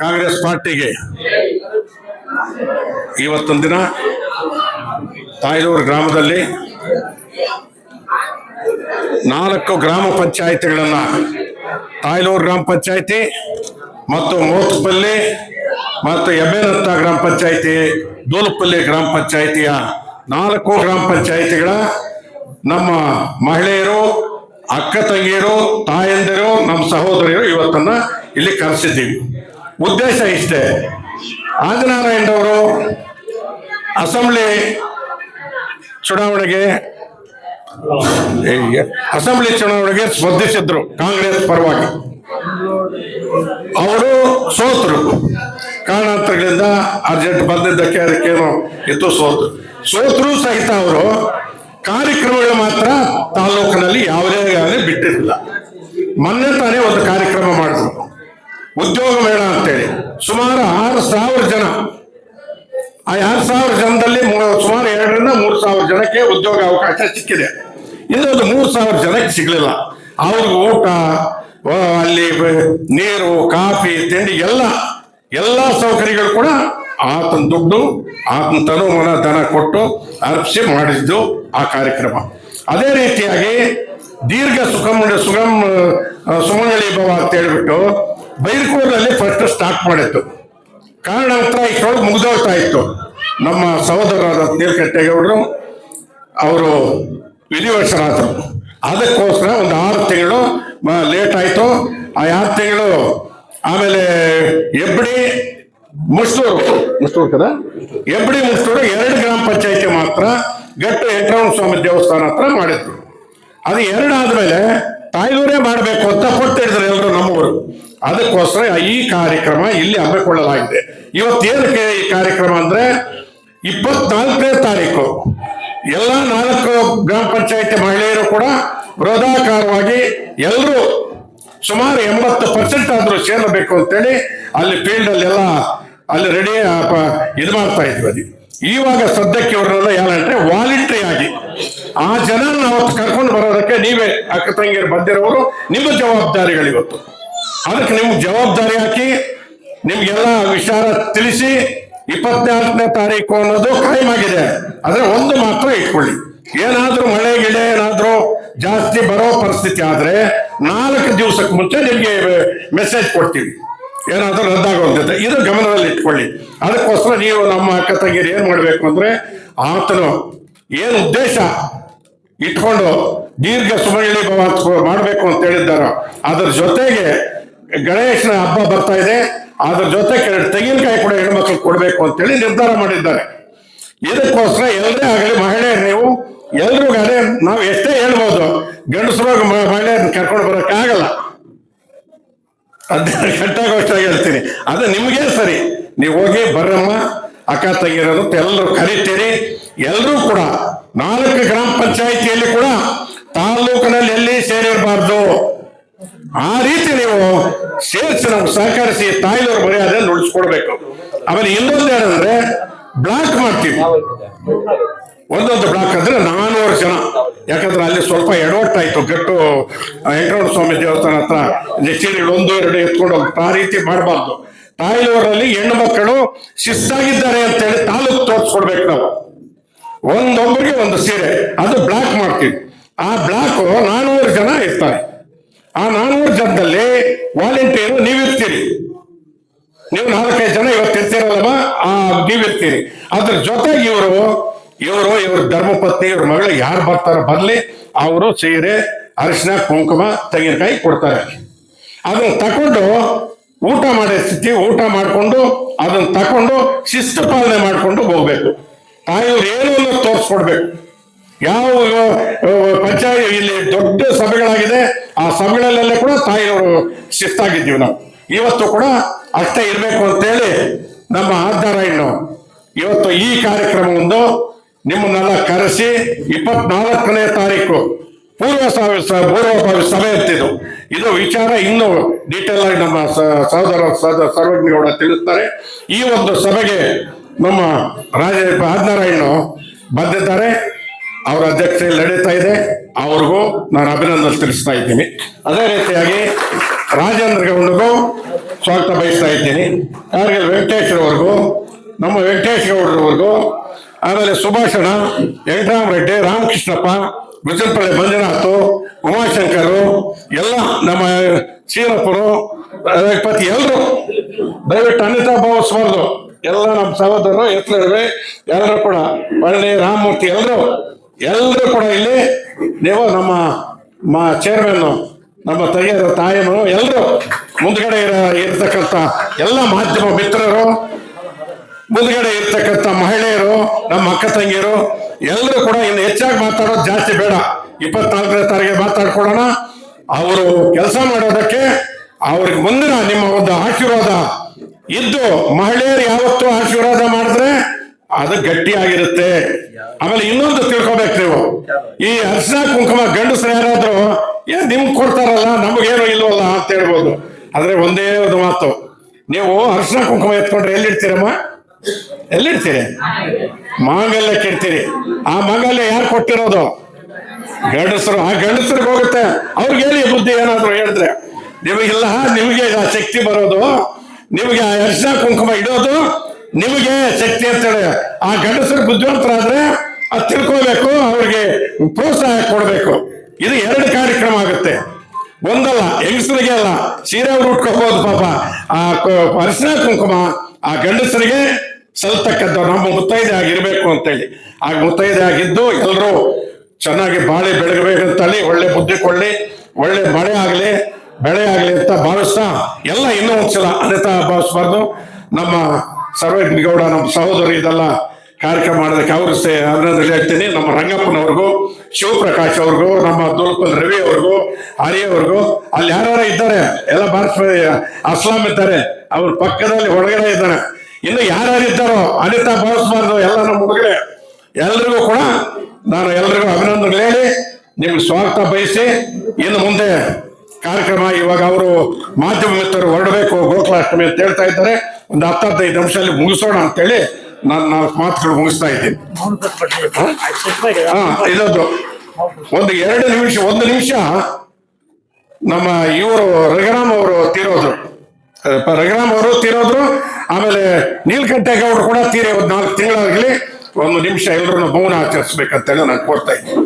ಕಾಂಗ್ರೆಸ್ ಪಾರ್ಟಿಗೆ ಇವತ್ತೊಂದು ದಿನ ತಾಯ್ದೂರು ಗ್ರಾಮದಲ್ಲಿ ನಾಲ್ಕು ಗ್ರಾಮ ಪಂಚಾಯಿತಿಗಳನ್ನು ತಾಯ್ಲೂರು ಗ್ರಾಮ ಪಂಚಾಯಿತಿ ಮತ್ತು ಮೋತ್ಪಲ್ಲಿ ಮತ್ತು ಎಬ್ಬೇನತ್ತ ಗ್ರಾಮ ಪಂಚಾಯಿತಿ, ದೋಲಪಲ್ಲಿ ಗ್ರಾಮ ಪಂಚಾಯಿತಿಯ ನಾಲ್ಕು ಗ್ರಾಮ ಪಂಚಾಯಿತಿಗಳ ನಮ್ಮ ಮಹಿಳೆಯರು, ಅಕ್ಕ ತಂಗಿಯರು, ತಾಯಂದಿರು, ನಮ್ಮ ಸಹೋದರಿಯರು ಇವತ್ತನ್ನು ಇಲ್ಲಿ ಕರೆಸಿದ್ದೀವಿ. ಉದ್ದೇಶ ಇಷ್ಟೇ. ಆಂಜನಾರಾಯಣರವರು ಅಸೆಂಬ್ಲಿ ಚುನಾವಣೆಗೆ ಅಸೆಂಬ್ಲಿ ಚುನಾವಣೆಗೆ ಸ್ಪರ್ಧಿಸಿದ್ರು ಕಾಂಗ್ರೆಸ್ ಪರವಾಗಿ. ಅವರು ಸೋತರು. ಕಾರಣಾಂತರಗಳಿಂದ ಅರ್ಜೆಂಟ್ ಬಂದಿದ್ದಕ್ಕೆ ಅದಕ್ಕೇನು ಇತ್ತು ಸೋತು. ಸೋತರು ಸಹಿತ ಅವರು ಕಾರ್ಯಕ್ರಮಗಳು ಮಾತ್ರ ತಾಲೂಕಿನಲ್ಲಿ ಯಾವುದೇ ಬಿಟ್ಟಿರಲಿಲ್ಲ. ಮೊನ್ನೆ ತಾನೇ ಒಂದು ಕಾರ್ಯಕ್ರಮ ಮಾಡಿದ್ರು. ಉದ್ಯೋಗ ಮೇಳ ಅಂತೇಳಿ. ಸುಮಾರು ಆರು ಸಾವಿರ ಜನ. ಆ ಆರು ಸಾವಿರ ಜನದಲ್ಲಿ ಸುಮಾರು ಎರಡರಿಂದ ಮೂರು ಸಾವಿರ ಜನಕ್ಕೆ ಉದ್ಯೋಗ ಅವಕಾಶ ಸಿಕ್ಕಿದೆ. ಇದೊಂದು ಮೂರು ಸಾವಿರ ಜನಕ್ಕೆ ಸಿಗಲಿಲ್ಲ. ಅವ್ರಿಗೆ ಊಟ ಅಲ್ಲಿ ನೀರು, ಕಾಫಿ, ತಿಂಡಿ, ಎಲ್ಲ ಎಲ್ಲ ಸೌಕರ್ಯಗಳು ಕೂಡ ಆತನ ದುಡ್ಡು, ಆತನ ತನು ಮನ ಧನ ಕೊಟ್ಟು ಅರ್ಪಿಸಿ ಮಾಡಿದ್ದು ಆ ಕಾರ್ಯಕ್ರಮ. ಅದೇ ರೀತಿಯಾಗಿ ದೀರ್ಘ ಸುಖಮ ಸುಗಮ್ ಸುಮಂಗಳಿ ಭವ ಅಂತ ಹೇಳ್ಬಿಟ್ಟು ಬೈರ್ಕೂರಲ್ಲಿ ಫಸ್ಟ್ ಸ್ಟಾರ್ಟ್ ಮಾಡಿತ್ತು. ಕಾರಣಾಂತರ ಇಷ್ಟೊಳಗೆ ಮುಗ್ದೋಗ್ತಾ ಇತ್ತು. ನಮ್ಮ ಸಹೋದರರಾದ ನೀಲಕಂಠೇಗೌಡರು ಅವರು ವಿಧಿವಶರಾದರು. ಅದಕ್ಕೋಸ್ಕರ ಒಂದು ಆರು ತಿಂಗಳು ಲೇಟ್ ಆಯಿತು. ಆ ಆರು ತಿಂಗಳು ಆಮೇಲೆ ಎಬ್ಬಡಿ ಮುಷ್ಟೂರು ಮುಷ್ಟೂರು ಕದ ಎಬ್ಬಡಿ ಮುಷ್ಟೂರು ಎರಡು ಗ್ರಾಮ ಪಂಚಾಯತಿ ಮಾತ್ರ ಗಟ್ಟು ವೆಂಕಟರಮಣ ಸ್ವಾಮಿ ದೇವಸ್ಥಾನ ಹತ್ರ ಮಾಡಿದ್ರು. ಅದು ಎರಡು ಆದ್ಮೇಲೆ ತಾಯ್ದೂರೇ ಮಾಡಬೇಕು ಅಂತ ಕೊಟ್ಟಿದ್ರು ಎಲ್ಲರೂ ನಮ್ಮವರು ಅದಕ್ಕೋಸ್ಕರ ಈ ಕಾರ್ಯಕ್ರಮ ಇಲ್ಲಿ ಹಮ್ಮಿಕೊಳ್ಳಲಾಗಿದೆ. ಇವತ್ತೇನಕ್ಕೆ ಈ ಕಾರ್ಯಕ್ರಮ ಅಂದ್ರೆ ಇಪ್ಪತ್ನಾಲ್ಕನೇ ತಾರೀಕು. ಎಲ್ಲ ನಾಲ್ಕು ಗ್ರಾಮ ಪಂಚಾಯತಿ ಮಹಿಳೆಯರು ಕೂಡ ಬೃಹದಾಕಾರವಾಗಿ ಎಲ್ಲರೂ ಸುಮಾರು ಎಂಬತ್ತು ಪರ್ಸೆಂಟ್ ಆದ್ರೂ ಸೇರಬೇಕು ಅಂತೇಳಿ ಅಲ್ಲಿ ಫೀಲ್ಡ್ ಅಲ್ಲೆಲ್ಲ ಅಲ್ಲಿ ರೆಡಿ ಇದು ಮಾಡ್ತಾ ಇದ್ವಿ. ಅದು ಇವಾಗ ಸದ್ಯಕ್ಕೆ ಇವ್ರನ್ನೆಲ್ಲ ಏನಂದ್ರೆ ವಾಲಂಟ್ರಿ ಆಗಿ ಆ ಜನ ನಾವು ಕರ್ಕೊಂಡು ಬರೋದಕ್ಕೆ ನೀವೇ ಅಕ್ಕ ತಂಗಿಯರು ಬಂದಿರೋರು ನಿಮ್ಮ ಜವಾಬ್ದಾರಿಗಳು ಇವತ್ತು. ಅದಕ್ಕೆ ನಿಮ್ಗೆ ಜವಾಬ್ದಾರಿ ಹಾಕಿ ನಿಮ್ಗೆಲ್ಲ ವಿಚಾರ ತಿಳಿಸಿ ಇಪ್ಪತ್ನಾಲ್ಕನೇ ತಾರೀಕು ಅನ್ನೋದು ಆಗಿದೆ. ಆದ್ರೆ ಒಂದು ಮಾತ್ರ ಇಟ್ಕೊಳ್ಳಿ. ಏನಾದ್ರೂ ಮಳೆ ಗಿಡ ಏನಾದ್ರೂ ಜಾಸ್ತಿ ಬರೋ ಪರಿಸ್ಥಿತಿ ಆದ್ರೆ ನಾಲ್ಕು ದಿವಸಕ್ಕೆ ಮುಂಚೆ ನಿಮ್ಗೆ ಮೆಸೇಜ್ ಕೊಡ್ತೀವಿ. ಏನಾದ್ರೂ ರದ್ದಾಗೋಗ್ತದೆ ಇದು ಗಮನದಲ್ಲಿ ಇಟ್ಕೊಳ್ಳಿ. ಅದಕ್ಕೋಸ್ಕರ ನೀವು ನಮ್ಮ ಅಕ್ಕ ತಂಗಿರು ಏನ್ ಮಾಡ್ಬೇಕು ಅಂದ್ರೆ ಆತನು ಏನ್ ಉದ್ದೇಶ? ಇಟ್ಕೊಂಡು ದೀರ್ಘ ಅಂತ ಮಾಡಬೇಕು ಅಂತ ಹೇಳಿದ್ದಾರೋ. ಅದ್ರ ಜೊತೆಗೆ ಗಣೇಶನ ಹಬ್ಬ ಬರ್ತಾ ಇದೆ. ಅದ್ರ ಜೊತೆಗೆ ತೆಂಗಿನಕಾಯಿ ಕೂಡ ಹೆಣ್ಮಕ್ಳು ಕೊಡಬೇಕು ಅಂತೇಳಿ ನಿರ್ಧಾರ ಮಾಡಿದ್ದಾರೆ. ಇದಕ್ಕೋಸ್ಕರ ಎಲ್ಲರೇ ಆಗಲಿ ಮಹಿಳೆ ನೀವು, ಎಲ್ರಿಗೂ ಅದೇ ನಾವು ಎಷ್ಟೇ ಹೇಳ್ಬೋದು ಗಂಡಸರು ಮಹಿಳೆಯರನ್ನ ಕರ್ಕೊಂಡು ಬರೋಕ್ಕಾಗಲ್ಲ ಹದಿನಾರು ಗಂಟೆಗೋಷ್ಠಿಯಾಗಿ ಹೇಳ್ತೀನಿ. ಅದು ನಿಮಗೆ ಸರಿ. ನೀವು ಹೋಗಿ ಬರ್ರಮ್ಮ ಅಕ್ಕ ತಂಗಿರೋದು ಎಲ್ಲರೂ ಕರೀತೀರಿ. ಎಲ್ಲರೂ ಕೂಡ ನಾಲ್ಕು ಗ್ರಾಮ ಪಂಚಾಯಿತಿಯಲ್ಲಿ ಕೂಡ ತಾಲೂಕಿನಲ್ಲಿ ಎಲ್ಲಿ ಸೇರಿರಬಾರ್ದು. ಆ ರೀತಿ ನೀವು ಸೇರಿಸಿ ನಾವು ಸಹಕರಿಸಿ ತಾಯಿಯವ್ರ ಮರ್ಯಾದೆ ಉಳಿಸ್ಕೊಡ್ಬೇಕು ಆಮೇಲೆ ಇನ್ನೊಂದು ಏನಂದ್ರೆ ಬ್ಲಾಕ್ ಮಾಡ್ತೀವಿ. ಒಂದೊಂದು ಬ್ಲಾಕ್ ಅಂದ್ರೆ ನಾನೂರು ಜನ. ಯಾಕಂದ್ರೆ ಅಲ್ಲಿ ಸ್ವಲ್ಪ ಎಡವಟ್ಟಾಯ್ತು. ಗಟ್ಟು ವೆಂಕಟರಮಣ ಸ್ವಾಮಿ ದೇವಸ್ಥಾನ ಹತ್ರ ಒಂದು, ಎರಡು ಎತ್ಕೊಂಡು ಹೋಗ್ತಾ ಆ ರೀತಿ ಮಾಡಬಾರ್ದು. ತಾಯಿಯವರಲ್ಲಿ ಹೆಣ್ಣು ಮಕ್ಕಳು ಶಿಸ್ತಾಗಿದ್ದಾರೆ ಅಂತೇಳಿ ತಾಲೂಕು ತೋರಿಸ್ಕೊಡ್ಬೇಕು ನಾವು. ಒಂದೊಬ್ಬರಿಗೆ ಒಂದು ಸೀರೆ, ಅದು ಬ್ಲಾಕ್ ಮಾಡ್ತೀವಿ. ಆ ಬ್ಲಾಕ್ ನಾನೂರು ಜನ ಇರ್ತಾರೆ. ಆ ನಾನೂರು ಜನದಲ್ಲಿ ವಾಲಂಟಿಯರು ನೀವಿರ್ತೀರಿ. ನೀವು ನಾಲ್ಕೈದು ಜನ ಇವತ್ತು ಇರ್ತೀರಲ್ಲಮ್ಮ? ಆ, ನೀವಿರ್ತೀರಿ. ಅದ್ರ ಜೊತೆಗೆ ಇವರು ಇವರು, ಇವ್ರ ಧರ್ಮಪತ್ನಿ, ಇವ್ರ ಮಗಳು ಯಾರು ಬರ್ತಾರೋ ಬರ್ಲಿ, ಅವರು ಸೀರೆ ಅರಿಶಿನ ಕುಂಕುಮ, ತೆಂಗಿನಕಾಯಿ ಕೊಡ್ತಾರೆ. ಅದನ್ನ ತಕೊಂಡು ಊಟ ಮಾಡೋ ಸ್ಥಿತಿ, ಊಟ ಮಾಡಿಕೊಂಡು, ಅದನ್ನು ತಕೊಂಡು, ಶಿಸ್ತು ಪಾಲನೆ ಮಾಡ್ಕೊಂಡು ಹೋಗ್ಬೇಕು. ತಾಯಿಯವ್ರು ಏನು ಅನ್ನೋದು ತೋರಿಸ್ಕೊಡ್ಬೇಕು. ಯಾವ ಪಂಚಾಯತ್ ಇಲ್ಲಿ ದೊಡ್ಡ ಸಭೆಗಳಾಗಿದೆ, ಆ ಸಭೆಗಳಲ್ಲೆಲ್ಲ ಕೂಡ ತಾಯಿಯವರು ಶಿಸ್ತಾಗಿದ್ದೀವಿ ನಾವು. ಇವತ್ತು ಕೂಡ ಅಷ್ಟೇ ಇರಬೇಕು ಅಂತೇಳಿ ನಮ್ಮ ಆಧಾರ ಇನ್ನು ಇವತ್ತು ಈ ಕಾರ್ಯಕ್ರಮವೊಂದು ನಿಮ್ಮನ್ನೆಲ್ಲ ಕರೆಸಿ, ಇಪ್ಪತ್ನಾಲ್ಕನೇ ತಾರೀಕು ಪೂರ್ವ ಪೂರ್ವ ಸಭೆ ಅಂತಿದ್ದು ಇದು ವಿಚಾರ ಇನ್ನು ಡೀಟೇಲ್ ಆಗಿ ನಮ್ಮ ಸಹೋದರ ಸರ್ವಜ್ಞಗೌಡ ತಿಳಿಸ್ತಾರೆ. ಈ ಒಂದು ಸಭೆಗೆ ನಮ್ಮ ರಾಜ ಆದಿನಾರಾಯಣ ಬಂದಿದ್ದಾರೆ. ಅವರ ಅಧ್ಯಕ್ಷತೆಯಲ್ಲಿ ನಡೀತಾ ಇದೆ. ಅವ್ರಿಗೂ ನಾನು ಅಭಿನಂದನೆ ತಿಳಿಸ್ತಾ ಇದ್ದೀನಿ. ಅದೇ ರೀತಿಯಾಗಿ ರಾಜೇಂದ್ರ ಗೌಡಗೂ ಸ್ವಾಗತ ಬಯಸ್ತಾ ಇದ್ದೀನಿ. ಹಾಗೆ ವೆಂಕಟೇಶ್ ನಮ್ಮ ವೆಂಕಟೇಶ್ ಗೌಡ್ರವ್ರಿಗೂ, ಆಮೇಲೆ ಸುಭಾಷಣ ವೆಂಕಟರಾಮ ರೆಡ್ಡಿ ರಾಮಕೃಷ್ಣಪ್ಪ ಗುಜಲ್ಪಳ್ಳಿ ಮಂಜುನಾಥ್, ಉಮಾಶಂಕರು, ಎಲ್ಲ ನಮ್ಮ ಚೀರಪ್ಪರು ಪತಿ ಎಲ್ಲರೂ ದಯವಿಟ್ಟು ಅನಿತಾ ಭಾವಿಸ್ಬಾರ್ದು ಎಲ್ಲ ನಮ್ಮ ಸಹೋದರರು ಎತ್ತಲಿವೆ ಎಲ್ಲರೂ ಕೂಡ ಪಳ್ಳಿ ರಾಮಮೂರ್ತಿ ಎಲ್ಲರೂ ಎಲ್ಲರೂ ಕೂಡ ಇಲ್ಲಿ. ನೀವು ನಮ್ಮ ಮಾ ಚೇರ್ಮನ್ ನಮ್ಮ ತಂಗಿಯರು, ತಾಯಿಯರು ಎಲ್ಲರೂ ಮುಂದ್ಗಡೆ ಇರ ಇರ್ತಕ್ಕಂಥ ಎಲ್ಲ ಮಾಧ್ಯಮ ಮಿತ್ರರು, ಮುಂದ್ಗಡೆ ಇರ್ತಕ್ಕಂಥ ಮಹಿಳೆಯರು, ನಮ್ಮ ಅಕ್ಕ ತಂಗಿಯರು ಎಲ್ಲರೂ ಕೂಡ ಇನ್ನು ಹೆಚ್ಚಾಗಿ ಮಾತಾಡೋದು ಜಾಸ್ತಿ ಬೇಡ. ಇಪ್ಪತ್ನಾಲ್ಕನೇ ತಾರೀಕು ಮಾತಾಡ್ಕೊಡೋಣ ಅವರು ಕೆಲಸ ಮಾಡೋದಕ್ಕೆ ಅವ್ರಿಗೆ ಮುಂದಿನ ನಿಮ್ಮ ಒಂದು ಆಶೀರ್ವಾದ ಇದ್ದು ಮಹಿಳೆಯರು ಯಾವತ್ತೂ ಆಶೀರ್ವಾದ ಮಾಡಿದ್ರೆ ಅದು ಗಟ್ಟಿಯಾಗಿರುತ್ತೆ. ಆಮೇಲೆ ಇನ್ನೊಂದು ತಿಳ್ಕೊಬೇಕು ನೀವು. ಈ ಅರ್ಶನ ಕುಂಕುಮ ಗಂಡಸರು ಯಾರಾದ್ರೂ ಏನ್ ನಿಮ್ಗೆ ಕೊಡ್ತಾರಲ್ಲ, ನಮಗೇನು ಇಲ್ವಲ್ಲ ಅಂತ ಹೇಳ್ಬೋದು. ಆದ್ರೆ ಒಂದೇ ಒಂದು ಮಾತು. ನೀವು ಅರ್ಶನ ಕುಂಕುಮ ಎತ್ಕೊಂಡ್ರೆ ಎಲ್ಲಿಡ್ತೀರಮ್ಮ? ಎಲ್ಲಿಡ್ತೀರಿ? ಮಾಂಗಲ್ಯಕ್ಕೆ ಕೆಡ್ತೀರಿ ಆ ಮಾಂಗಲ್ಯ ಯಾರು ಕೊಟ್ಟಿರೋದು? ಗಂಡಸರು, ಆ ಗಂಡಸರಿಗೆ ಹೋಗುತ್ತೆ. ಅವ್ರಿಗೆ ಹೇಳಿ ಬುದ್ಧಿ ಏನಾದ್ರು ಹೇಳಿದ್ರೆ. ನಿಮಗೆಲ್ಲ, ನಿಮಗೆ ಆ ಶಕ್ತಿ ಬರೋದು, ನಿಮಗೆ ಆ ಅರ್ಶನ ಕುಂಕುಮ ಇಡೋದು, ನಿಮಗೆ ಶಕ್ತಿ ಅಂತೇಳಿ ಆ ಗಂಡಸರು ಬುದ್ಧಿವಂತರಾದ್ರೆ ಅದು ತಿಳ್ಕೋಬೇಕು ಅವ್ರಿಗೆ ಪ್ರೋತ್ಸಾಹ ಕೊಡಬೇಕು. ಇದು ಎರಡು ಕಾರ್ಯಕ್ರಮ ಆಗುತ್ತೆ. ಒಂದಲ್ಲ, ಹೆಂಗಸರಿಗೆ ಅಲ್ಲ, ಸೀರೆ ಉಟ್ಕೋಬಹುದು ಪಾಪ. ಆ ಅರಿಶಿನ ಕುಂಕುಮ, ಆ ಗಂಡಸರಿಗೆ ಸಲ್ತಕ್ಕಂಥ ನಮ್ಮ ಮುತ್ತೈದೆ ಆಗಿರ್ಬೇಕು ಅಂತೇಳಿ. ಆ ಮುತ್ತೈದೆ ಆಗಿದ್ದು ಎಲ್ಲರೂ ಚೆನ್ನಾಗಿ ಬಾಳೆ ಬೆಳಗಬೇಕಂತೇಳಿ ಒಳ್ಳೆ ಬುದ್ಧಿ ಕೊಳ್ಳಿ ಒಳ್ಳೆ ಮಳೆ ಆಗಲಿ, ಬೆಳೆ ಆಗಲಿ ಅಂತ ಭಾವಿಸ್ತಾ ಎಲ್ಲ ಇನ್ನೂ ಒಂದ್ಸಲ ಅನಿತಾ ಭಾವಿಸ್ಬಾರ್ದು. ನಮ್ಮ ಸರ್ವಜ್ಞಗೌಡ ನಮ್ಮ ಸಹೋದರಿ ಇದೆಲ್ಲ ಕಾರ್ಯಕ್ರಮ ಮಾಡೋದಕ್ಕೆ ಸೇ ಅಭಿನಂದನೆ ಹೇಳ್ತೀನಿ. ನಮ್ಮ ರಂಗಪ್ಪನವ್ರಿಗೂ, ಶಿವಪ್ರಕಾಶ್ ಅವ್ರಿಗೂ, ನಮ್ಮ ದೋಲ್ಪಲ್ ರವಿ ಅವ್ರಿಗೂ ಅವ್ರಿಗೂ, ಅಲ್ಲಿ ಯಾರ್ಯಾರ ಇದ್ದಾರೆ, ಎಲ್ಲ ಭಾರತ ಅಸ್ಲಾಂ ಇದ್ದಾರೆ, ಅವ್ರ ಪಕ್ಕದಲ್ಲಿ ಒಳಗಡೆ ಇದ್ದಾರೆ. ಇನ್ನು ಯಾರ್ಯಾರು ಇದ್ದಾರೋ ಅನಿತಾ ಭಾವಿಸಬಾರ್ದು ಎಲ್ಲ ನಮ್ಮ ಹುಡುಗರೆ ಎಲ್ರಿಗೂ ಕೂಡ ನಾನು ಎಲ್ರಿಗೂ ಅಭಿನಂದನೆಗಳು ಹೇಳಿ ನಿಮ್ಗೆ ಸ್ವಾಗತ ಬಯಸಿ ಇನ್ನು ಮುಂದೆ ಕಾರ್ಯಕ್ರಮ ಇವಾಗ ಅವರು ಮಾಧ್ಯಮ ಮಿತ್ರರು ಹೊರಡಬೇಕು ಗೋಕುಲಾಷ್ಟಮಿ ಅಂತ ಹೇಳ್ತಾ ಇದ್ದಾರೆ. ಒಂದು ಹತ್ತು ಹದಿನೈದು ನಿಮಿಷದಲ್ಲಿ ಮುಗಿಸೋಣ ಅಂತೇಳಿ ನಾನು ನಾಲ್ಕು ಮಾತುಗಳು ಮುಗಿಸ್ತಾ ಇದ್ದೀನಿ. ಹಾ ಇದೊಂದು ಒಂದು ಎರಡು ನಿಮಿಷ ಒಂದು ನಿಮಿಷ. ನಮ್ಮ ಇವರು ರಘುರಾಮ್ ಅವರು ತೀರೋದ್ರು. ರಘುರಾಮ್ ಅವರು ತೀರೋದ್ರು. ಆಮೇಲೆ ನೀಲಕಂಠೇಗೌಡರು ಕೂಡ ತೀರಿ ಒಂದು ನಾಲ್ಕು ತಿಂಗಳಾಗಲಿ. ಒಂದು ನಿಮಿಷ ಎಲ್ಲರೂ ಮೌನ ಆಚರಿಸ್ಬೇಕಂತೇಳಿ ನಾನು ಕೋರ್ತಾ ಇದ್ದೀನಿ.